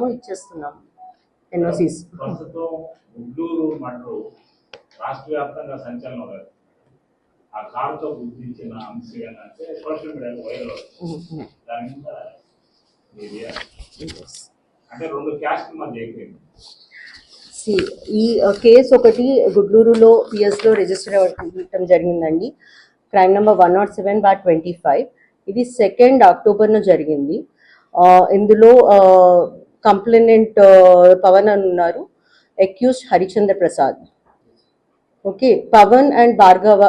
చేస్తున్నాము ఇచ్చేస్తున్నాము ఎన్ఓసీస్. ప్రస్తుతం గుంటూరు మండలు రాష్ట్ర వ్యాప్తంగా సంచలనం లేదు ఆ కారుతో గుర్తించిన అంశం ఏంటంటే సోషల్ మీడియాలో వైరల్ అవుతుంది. దాని మీద మీ reaction? అంటే రెండు క్యాస్ట్ మధ్య అయిపోయింది See, ఈ కేసు ఒకటి గుడ్లూరులో పిఎస్లో రిజిస్టర్ అవ్వడం జరిగిందండి. Crime number one not seven bar twenty five. ఇది సెకండ్ అక్టోబర్న జరిగింది. ఇందులో కంప్లైనెంట్ పవన్ అని ఉన్నారు. Accused Harichandra Prasad. Okay Pavan and Bhargava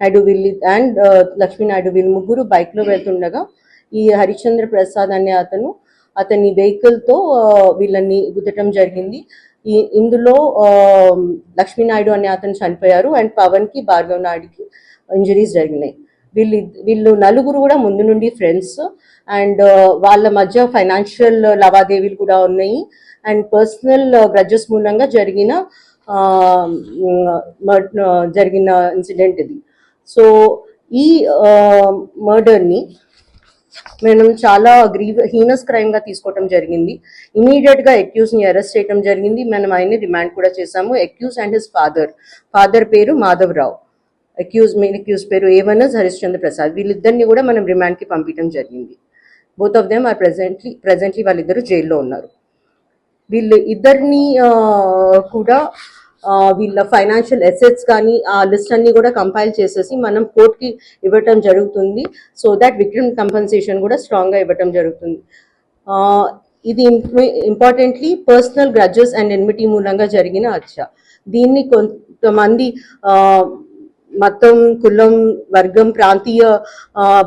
Naidu వీళ్ళు అండ్ లక్ష్మీ నాయుడు వీళ్ళు ముగ్గురు బైక్లో వెళ్తుండగా ఈ హరిచంద్ర ప్రసాద్ అనే అతను అతని వెహికల్తో వీళ్ళని గుద్దటం జరిగింది. ఈ ఇందులో లక్ష్మీనాయుడు అనే అతను చనిపోయారు అండ్ పవన్కి భార్గవ్ నాయుడుకి ఇంజరీస్ జరిగినాయి. వీళ్ళు వీళ్ళు నలుగురు కూడా ముందు నుండి ఫ్రెండ్స్ అండ్ uh, వాళ్ళ మధ్య ఫైనాన్షియల్ లావాదేవీలు కూడా ఉన్నాయి. అండ్ పర్సనల్ గ్రడ్జెస్ మూలంగా జరిగిన జరిగిన ఇన్సిడెంట్ ఇది. సో ఈ మర్డర్ని మనం చాలా గ్రీవ హీనస్ క్రైమ్గా తీసుకోవటం జరిగింది. ఇమీడియట్గా గా అరెస్ట్ చేయడం జరిగింది. మనం ఆయన్ని రిమాండ్ కూడా చేశాము. Accused and his father father పేరు మాధవరావు అక్యూజ్ మెయిన్ అక్యూజ్ పేరు ఏవనస్ హరిశ్చంద్ర ప్రసాద్ వీళ్ళిద్దరిని కూడా మనం రిమాండ్కి పంపించడం జరిగింది. Both of them are presently presently వాళ్ళిద్దరు జైల్లో ఉన్నారు. వీళ్ళు ఇద్దరిని కూడా వీళ్ళ ఫైనాన్షియల్ అసెట్స్ కానీ ఆ లిస్ట్ అన్ని కూడా కంపైల్ చేసేసి మనం కోర్టుకి ఇవ్వటం జరుగుతుంది. సో దట్ విక్టిమ్ కంపెన్సేషన్ కూడా స్ట్రాంగ్గా ఇవ్వటం జరుగుతుంది. ఇది importantly personal grudges and enmity మూలంగా జరిగిన హత్య. దీన్ని కొంతమంది మతం కులం వర్గం ప్రాంతీయ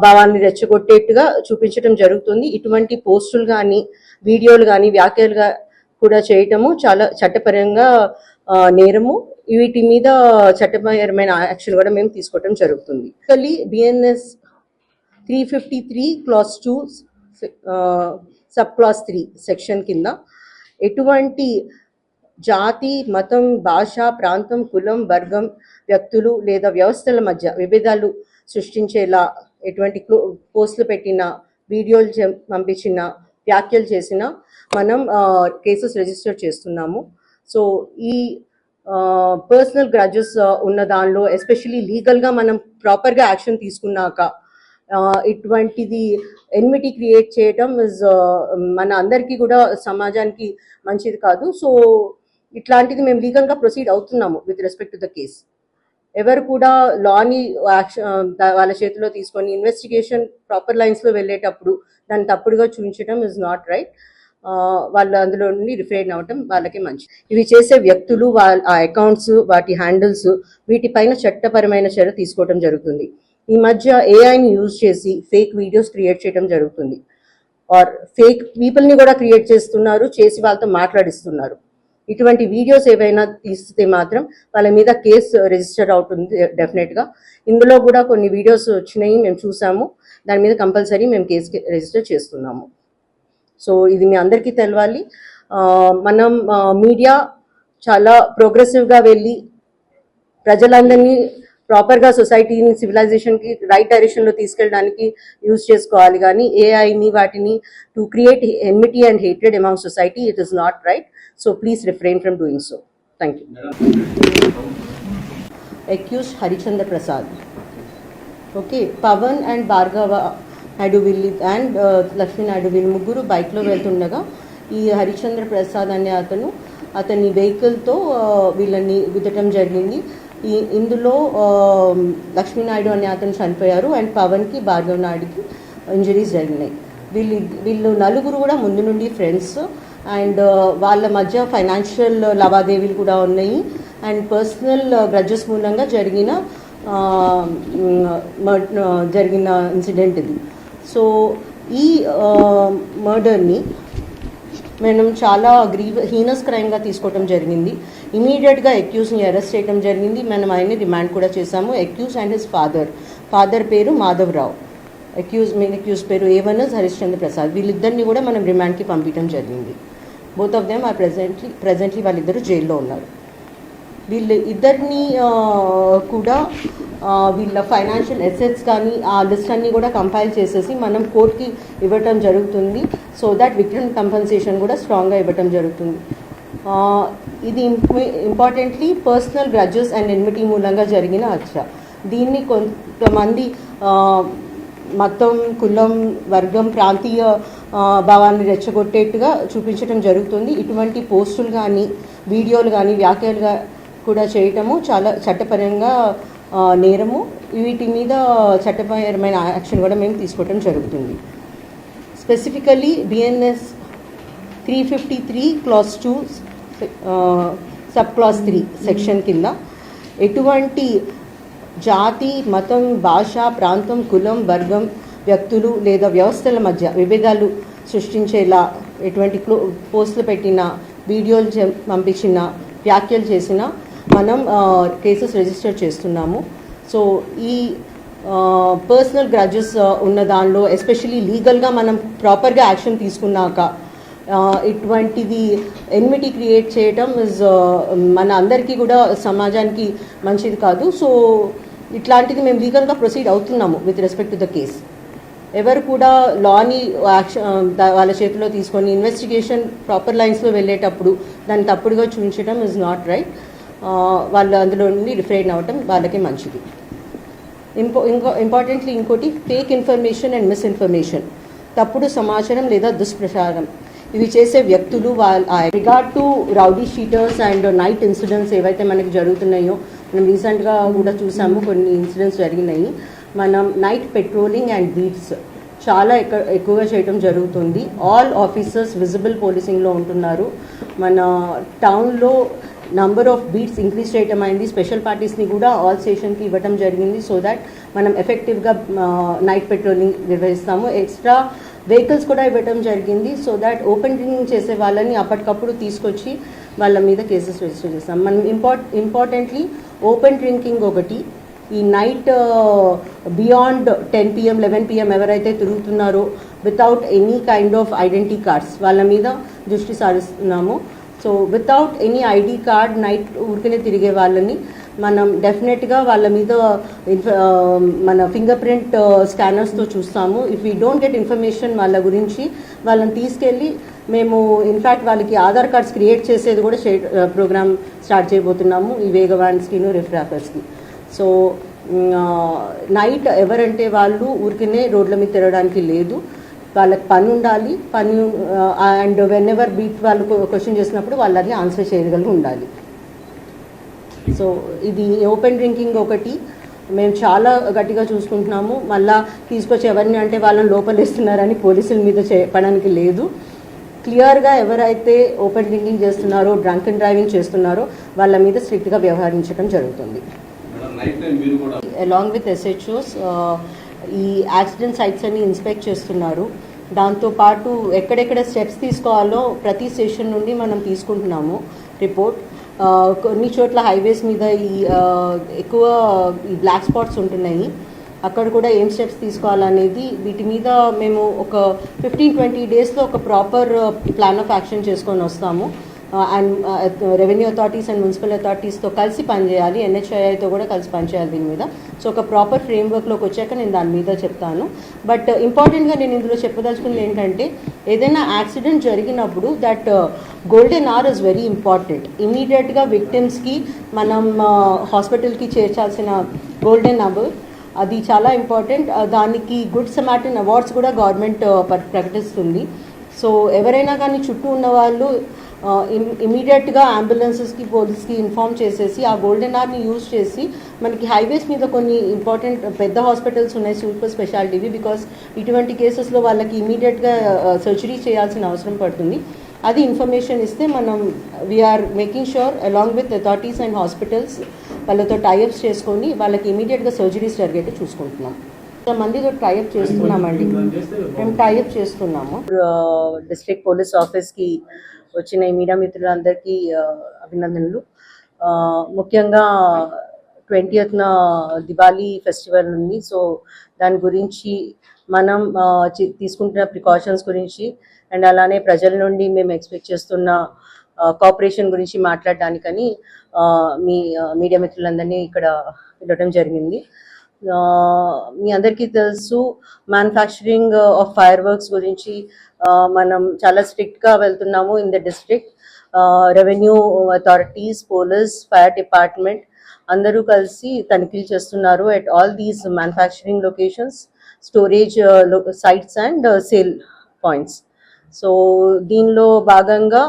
భావాన్ని రెచ్చగొట్టేట్టుగా చూపించడం జరుగుతుంది. ఇటువంటి పోస్టులు కానీ వీడియోలు కానీ వ్యాఖ్యలుగా కూడా చేయటము చాలా చట్టపరంగా నేరము. వీటి మీద చట్టపరమైన యాక్షన్ కూడా మేము తీసుకోవటం జరుగుతుంది. Actually B N S three fifty three clause two sub clause three section కింద ఎటువంటి జాతి మతం భాష ప్రాంతం కులం వర్గం వ్యక్తులు లేదా వ్యవస్థల మధ్య విభేదాలు సృష్టించేలా ఎటువంటి పోస్టులు పెట్టిన వీడియోలు పంపించిన వ్యాఖ్యలు చేసిన మనం కేసెస్ రిజిస్టర్ చేస్తున్నాము. సో ఈ పర్సనల్ గ్రడ్జెస్ ఉన్న దానిలో ఎస్పెషలీ లీగల్గా మనం ప్రాపర్గా యాక్షన్ తీసుకున్నాక ఇటువంటిది ఎన్మిటీ క్రియేట్ చేయటం ఇస్ మన అందరికీ కూడా సమాజానికి మంచిది కాదు. సో ఇట్లాంటిది మేము లీగల్గా ప్రొసీడ్ అవుతున్నాము with respect to the case. ఎవరు కూడా లాని వాళ్ళ చేతిలో తీసుకొని ఇన్వెస్టిగేషన్ ప్రాపర్ లైన్స్లో వెళ్ళేటప్పుడు దాన్ని తప్పుడుగా చూపించడం ఇస్ నాట్ రైట్ వాళ్ళు అందులో నుండి రిఫ్రైన్ అవ్వటం వాళ్ళకి మంచి ఇవి చేసే వ్యక్తులు వాళ్ళ ఆ అకౌంట్స్ వాటి హ్యాండిల్స్ వీటిపైన చట్టపరమైన చర్య తీసుకోవడం జరుగుతుంది. ఈ మధ్య ఏఐని యూజ్ చేసి ఫేక్ వీడియోస్ క్రియేట్ చేయడం జరుగుతుంది. ఆర్ ఫేక్ పీపుల్ని కూడా క్రియేట్ చేస్తున్నారు చేసి వాళ్ళతో మాట్లాడిస్తున్నారు. ఇటువంటి వీడియోస్ ఏవైనా తీస్తే మాత్రం వాళ్ళ మీద కేసు రిజిస్టర్ అవుతుంది డెఫినెట్గా ఇందులో కూడా కొన్ని వీడియోస్ వచ్చినాయి మేము చూసాము. దాని మీద కంపల్సరీ మేము కేసు రిజిస్టర్ చేస్తున్నాము. సో ఇది మీ అందరికీ తెలవాలి. మనం మీడియా చాలా ప్రోగ్రెసివ్గా వెళ్ళి ప్రజలందరినీ ప్రాపర్గా సొసైటీని సివిలైజేషన్కి రైట్ డైరెక్షన్లో తీసుకెళ్ళడానికి యూజ్ చేసుకోవాలి. కానీ ఏఐని వాటిని to create enmity and hatred among society it is not right so please refrain from doing so thank you accused Harichandra Prasad okay Pavan and Bhargava Naidu వీళ్ళు అండ్ లక్ష్మీ నాయుడు వీళ్ళు ముగ్గురు బైక్లో వెళ్తుండగా ఈ హరిచంద్ర ప్రసాద్ అనే అతను అతని వెహికల్తో uh, వీళ్ళని గుద్దటం జరిగింది. ఈ ఇందులో um, లక్ష్మీనాయుడు అనే అతను చనిపోయారు అండ్ పవన్కి భార్గవ్ నాయుడుకి ఇంజరీస్ జరిగినాయి. వీళ్ళు వీళ్ళు నలుగురు కూడా ముందు నుండి ఫ్రెండ్స్ అండ్ uh, వాళ్ళ మధ్య ఫైనాన్షియల్ లావాదేవీలు కూడా ఉన్నాయి. అండ్ పర్సనల్ గ్రడ్జెస్ uh, మూలంగా జరిగిన uh, మర్- జరిగిన ఇన్సిడెంట్ ఇది. సో ఈ మర్డర్ని మనం చాలా గ్రీవ్ హీనస్ క్రైమ్గా తీసుకోవటం జరిగింది. ఇమీడియట్గా అక్యూస్ని అరెస్ట్ చేయడం జరిగింది. మనం ఆయన్ని రిమాండ్ కూడా చేశాము. Accused and his father father పేరు Madhav Rao accused main accused పేరు ఏవనస్ హరిశ్చంద్ర ప్రసాద్. వీళ్ళిద్దరిని కూడా మనం రిమాండ్కి పంపించడం జరిగింది. Both of them are presently presently వాళ్ళిద్దరు జైల్లో ఉన్నారు. వీళ్ళు ఇద్దరిని కూడా వీళ్ళ ఫైనాన్షియల్ ఎసెట్స్ కానీ ఆ లిస్ట్ అన్నీ కూడా కంపైల్ చేసేసి మనం కోర్టుకి ఇవ్వటం జరుగుతుంది. సో దట్ విక్టిమ్ కంపెన్సేషన్ కూడా స్ట్రాంగ్గా ఇవ్వటం జరుగుతుంది. ఇది importantly personal grudges and enmity మూలంగా జరిగిన హత్య. దీన్ని కొంతమంది మతం కులం వర్గం ప్రాంతీయ భావాన్ని రెచ్చగొట్టేట్టుగా చూపించడం జరుగుతుంది. ఇటువంటి పోస్టులు కానీ వీడియోలు కానీ వ్యాఖ్యలుగా కూడా చేయటము చాలా చట్టపరంగా నేరము. వీటి మీద చట్టపరమైన యాక్షన్ కూడా మేము తీసుకోవటం జరుగుతుంది. Specifically B N S three fifty three clause two sub clause three section కింద ఎటువంటి జాతి మతం భాష ప్రాంతం కులం వర్గం వ్యక్తులు లేదా వ్యవస్థల మధ్య విభేదాలు సృష్టించేలా ఎటువంటి క్లో పోస్టులు పెట్టిన వీడియోలు పంపించిన వ్యాఖ్యలు చేసిన మనం కేసెస్ రిజిస్టర్ చేస్తున్నాము. సో ఈ పర్సనల్ గ్రడ్జెస్ ఉన్న దానిలో ఎస్పెషలీ లీగల్గా మనం ప్రాపర్గా యాక్షన్ తీసుకున్నాక ఇటువంటిది ఎన్మిటీ క్రియేట్ చేయటం ఇస్ మన అందరికీ కూడా సమాజానికి మంచిది కాదు. సో ఇట్లాంటిది మేము లీగల్గా ప్రొసీడ్ అవుతున్నాము with respect to the case. ఎవరు కూడా లాని యాక్షన్ వాళ్ళ చేతిలో తీసుకొని ఇన్వెస్టిగేషన్ ప్రాపర్ లైన్స్లో వెళ్ళేటప్పుడు దాన్ని తప్పుడుగా చూపించడం ఇస్ నాట్ రైట్ వాళ్ళు అందులో నుండి రిఫ్రైన్ అవ్వటం వాళ్ళకి మంచిది. ఇంపో ఇంకో ఇంపార్టెంట్లీ ఇంకోటి ఫేక్ ఇన్ఫర్మేషన్ అండ్ మిస్ఇన్ఫర్మేషన్ తప్పుడు సమాచారం లేదా దుష్ప్రచారం. ఇవి చేసే వ్యక్తులు వాళ్ళ regard to rowdy sheeters and night incidents ఏవైతే మనకి జరుగుతున్నాయో మనం రీసెంట్గా కూడా చూసాము కొన్ని ఇన్సిడెంట్స్ జరిగినాయి. మనం నైట్ పెట్రోలింగ్ అండ్ బీట్స్ చాలా ఎక్క ఎక్కువగా చేయడం జరుగుతుంది. ఆల్ ఆఫీసర్స్ విజిబుల్ పోలీసింగ్లో ఉంటున్నారు. మన టౌన్లో నంబర్ ఆఫ్ బీట్స్ ఇంక్రీజ్ చేయటం అయింది. స్పెషల్ పార్టీస్ని కూడా ఆల్ స్టేషన్కి ఇవ్వటం జరిగింది సో దట్ మనం ఎఫెక్టివ్గా నైట్ పెట్రోలింగ్ నిర్వహిస్తాము. ఎక్స్ట్రా వెహికల్స్ కూడా ఇవ్వటం జరిగింది. సో దట్ ఓపెన్ డ్రింకింగ్ చేసే వాళ్ళని అప్పటికప్పుడు తీసుకొచ్చి వాళ్ళ మీద కేసెస్ రిజిస్టర్ చేస్తాం. మనం ఇంపార్ట్ ఇంపార్టెంట్లీ ఓపెన్ డ్రింకింగ్ ఒకటి. ఈ night beyond ten P M eleven P M ఎవరైతే తిరుగుతున్నారో without any kind of identity cards వాళ్ళ మీద దృష్టి సారిస్తున్నాము. So without any I D card night ఊరికనే తిరిగే వాళ్ళని మనం డెఫినెట్గా వాళ్ళ మీద మన ఫింగర్ ప్రింట్ స్కానర్స్తో చూస్తాము. If we don't get information వాళ్ళ గురించి వాళ్ళని తీసుకెళ్ళి మేము ఇన్ఫ్యాక్ట్ వాళ్ళకి ఆధార్ కార్డ్స్ క్రియేట్ చేసేది కూడా ప్రోగ్రామ్ స్టార్ట్ చేయబోతున్నాము. ఈ వేగవాన్స్కిను రిఫ్రాఫర్స్కి సో నైట్ ఎవరంటే వాళ్ళు ఊరికనే రోడ్ల మీద తిరగడానికి లేదు. వాళ్ళకి పని ఉండాలి. పని అండ్ వెన్ ఎవర్ బీట్ వాళ్ళు క్వశ్చన్ చేసినప్పుడు వాళ్ళని ఆన్సర్ చేయగలిగి ఉండాలి. సో ఇది ఓపెన్ డ్రింకింగ్ ఒకటి. మేము చాలా గట్టిగా చూసుకుంటున్నాము. మళ్ళీ తీసుకొచ్చి ఎవరిని అంటే వాళ్ళని లోపలేస్తున్నారని పోలీసుల మీద చెప్పడానికి లేదు. క్లియర్గా ఎవరైతే ఓపెన్ డ్రింకింగ్ చేస్తున్నారో డ్రంక్ అండ్ డ్రైవింగ్ చేస్తున్నారో వాళ్ళ మీద స్ట్రిక్ట్గా వ్యవహరించడం జరుగుతుంది. అలాంగ్ విత్ ఎస్హెచ్ఓస్ ఈ యాక్సిడెంట్ సైట్స్ అన్ని ఇన్స్పెక్ట్ చేస్తున్నారు. దాంతోపాటు ఎక్కడెక్కడ స్టెప్స్ తీసుకోవాలో ప్రతి స్టేషన్ నుండి మనం తీసుకుంటున్నాము రిపోర్ట్. కొన్ని చోట్ల హైవేస్ మీద ఈ ఎక్కువ ఈ బ్లాక్ స్పాట్స్ ఉంటున్నాయి. అక్కడ కూడా ఏం స్టెప్స్ తీసుకోవాలనేది వీటి మీద మేము ఒక ఫిఫ్టీన్ ట్వంటీ డేస్లో ఒక ప్రాపర్ ప్లాన్ ఆఫ్ యాక్షన్ చేసుకొని వస్తాము. And revenue authorities and municipal అథారిటీస్తో కలిసి పనిచేయాలి. ఎన్హెచ్ఐతో కూడా కలిసి పనిచేయాలి దీని మీద. సో ఒక ప్రాపర్ ఫ్రేమ్వర్క్లోకి వచ్చాక నేను దాని మీద చెప్తాను. బట్ ఇంపార్టెంట్గా uh, నేను ఇందులో చెప్పదలుచుకున్నది ఏంటంటే ఏదైనా యాక్సిడెంట్ జరిగినప్పుడు that golden hour is very important ఇమీడియట్గా విక్టిమ్స్కి మనం uh, హాస్పిటల్కి చేర్చాల్సిన గోల్డెన్ అవర్ అది చాలా ఇంపార్టెంట్ దానికి గుడ్ సమాటిన్ అవార్డ్స్ కూడా గవర్నమెంట్ ప్రకటిస్తుంది. సో ఎవరైనా కానీ చుట్టూ ఉన్న వాళ్ళు ఇమీడియట్గా అంబులెన్సెస్కి పోలీస్కి ఇన్ఫామ్ చేసేసి ఆ గోల్డెన్ ఆర్ని యూజ్ చేసి మనకి హైవేస్ మీద కొన్ని ఇంపార్టెంట్ పెద్ద హాస్పిటల్స్ ఉన్నాయి సూపర్ స్పెషాలిటీవి బికాస్ ఇటువంటి కేసెస్లో వాళ్ళకి ఇమీడియట్గా సర్జరీ చేయాల్సిన అవసరం పడుతుంది. అది ఇన్ఫర్మేషన్ ఇస్తే మనం we're making sure along with authorities and hospitals వాళ్ళతో టైఅప్స్ చేసుకొని వాళ్ళకి ఇమీడియట్గా సర్జరీస్ జరిగేట్టు చూసుకుంటున్నాం. మందితో టైఅప్ చేస్తున్నామండి. మేము టైఅప్ చేస్తున్నాము. డిస్ట్రిక్ట్ పోలీస్ ఆఫీస్కి వచ్చిన ఈ మీడియా మిత్రులందరికీ అభినందనలు. ముఖ్యంగా ట్వంటీయత్న దివాళీ ఫెస్టివల్ ఉంది. సో దాని గురించి మనం తీసుకుంటున్న ప్రికాషన్స్ గురించి అండ్ అలానే ప్రజల నుండి మేము ఎక్స్పెక్ట్ చేస్తున్న కోఆపరేషన్ గురించి మాట్లాడడానికని ఆ, మీ మీడియా మిత్రులందరినీ ఇక్కడ పిలవడం జరిగింది. ఆ, మీ అందరికీ తెలుసు మ్యానుఫ్యాక్చరింగ్ ఆఫ్ ఫైర్ వర్క్స్ గురించి మనం చాలా స్ట్రిక్ట్గా వెళ్తున్నాము in the district revenue authorities police fire department అందరూ కలిసి తనిఖీలు చేస్తున్నారు at all these manufacturing locations storage sites and sale points so దీనిలో భాగంగా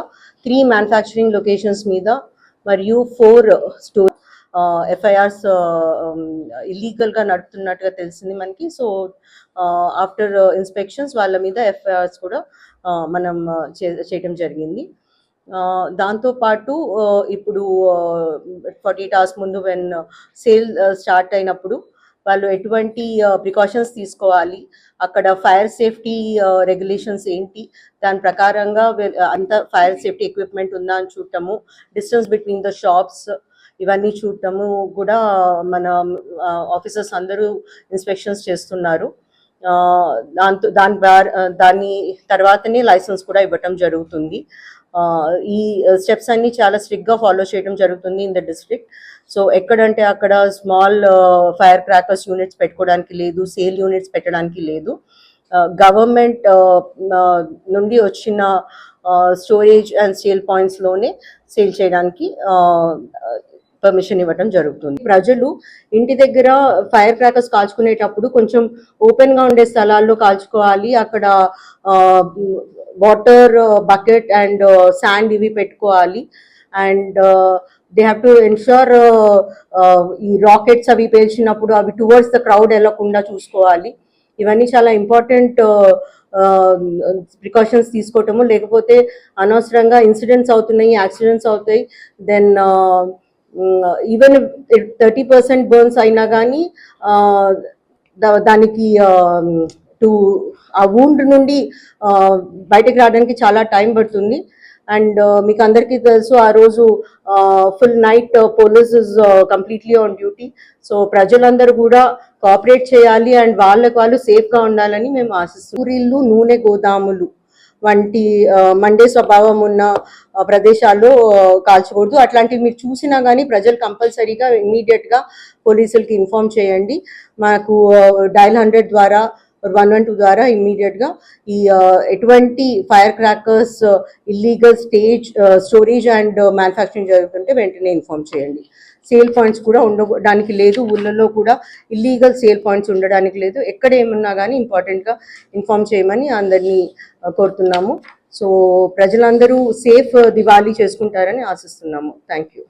త్రీ మ్యానుఫ్యాక్చరింగ్ లొకేషన్స్ మీద మరియు ఫోర్ స్టోర్ ఎఫ్ఐఆర్స్ ఇల్లీగల్గా నడుపుతున్నట్టుగా తెలిసింది మనకి. సో ఆఫ్టర్ ఇన్స్పెక్షన్స్ uh, వాళ్ళ మీద ఎఫ్ఐఆర్స్ కూడా మనం చే- చేయటం జరిగింది. దాంతోపాటు ఇప్పుడు ఫార్టీ ఎయిట్ అవర్స్ ముందు వెన్ సేల్ స్టార్ట్ అయినప్పుడు వాళ్ళు ఎటువంటి ప్రికాషన్స్ తీసుకోవాలి. అక్కడ ఫైర్ సేఫ్టీ రెగ్యులేషన్స్ ఏంటి? దాని ప్రకారంగా అంత ఫైర్ సేఫ్టీ ఎక్విప్మెంట్ ఉందా అని చూడటము. డిస్టెన్స్ బిట్వీన్ ద షాప్స్ ఇవన్నీ చూడటము కూడా మన ఆఫీసర్స్ అందరూ ఇన్స్పెక్షన్స్ చేస్తున్నారు. ఆ, దాంతో దాని దాని తర్వాతనే లైసెన్స్ కూడా ఇవ్వటం జరుగుతుంది. ఆ, ఈ స్టెప్స్ అన్ని చాలా స్ట్రిక్ట్గా ఫాలో చేయడం జరుగుతుంది ఇన్ ద డిస్ట్రిక్ట్ సో ఎక్కడంటే అక్కడ స్మాల్ ఫైర్ క్రాకర్స్ యూనిట్స్ పెట్టుకోవడానికి లేదు సేల్ యూనిట్స్ పెట్టడానికి లేదు. గవర్నమెంట్ నుండి వచ్చిన స్టోరేజ్ అండ్ సేల్ పాయింట్స్లోనే సేల్ చేయడానికి పర్మిషన్ ఇవ్వడం జరుగుతుంది. ప్రజలు ఇంటి దగ్గర ఫైర్ క్రాకర్స్ కాల్చుకునేటప్పుడు కొంచెం ఓపెన్గా ఉండే స్థలాల్లో కాల్చుకోవాలి. అక్కడ వాటర్ బకెట్ అండ్ శాండ్ ఇవి పెట్టుకోవాలి. And they have to ensure ఈ రాకెట్స్ అవి పేల్చినప్పుడు అవి టువర్డ్స్ ద క్రౌడ్ వెళ్ళకుండా చూసుకోవాలి. ఇవన్నీ చాలా ఇంపార్టెంట్ ప్రికాషన్స్ uh, um, తీసుకోవటము. లేకపోతే అనవసరంగా ఇన్సిడెంట్స్ అవుతున్నాయి యాక్సిడెంట్స్ అవుతాయి. Then even thirty percent burns అయినా కానీ uh, దానికి um, టు ఆ వూండ్ నుండి uh, బయటకు రావడానికి చాలా టైం పడుతుంది. అండ్ uh, మీకు అందరికీ తెలుసు ఆ రోజు full night police is completely on duty so ప్రజలందరూ కూడా కోఆపరేట్ చేయాలి అండ్ వాళ్ళకి వాళ్ళు సేఫ్గా ఉండాలని మేము ఆశిస్తున్నాం. ఊరిళ్ళు నూనె గోదాములు వంటి మండే స్వభావం ఉన్న ప్రదేశాల్లో కాల్చకూడదు. అట్లాంటివి మీరు చూసినా కానీ ప్రజలు కంపల్సరీగా ఇమీడియట్గా పోలీసులకి ఇన్ఫార్మ్ చేయండి. మాకు డైల్ హండ్రెడ్ ద్వారా వన్ వన్ టూ ద్వారా ఇమ్మీడియట్గా ఈ ఎటువంటి fire crackers illegal stage storage and manufacturing జరుగుతుంటే వెంటనే ఇన్ఫార్మ్ చేయండి. సేల్ పాయింట్స్ కూడా ఉండడానికి లేదు. ఊళ్ళలో కూడా ఇల్లీగల్ సేల్ పాయింట్స్ ఉండడానికి లేదు. ఎక్కడ ఏమన్నా కానీ ఇంపార్టెంట్గా ఇన్ఫార్మ్ చేయమని అందరినీ కోరుతున్నాము. సో ప్రజలందరూ సేఫ్ దివాళీ చేసుకుంటారని ఆశిస్తున్నాము. Thank you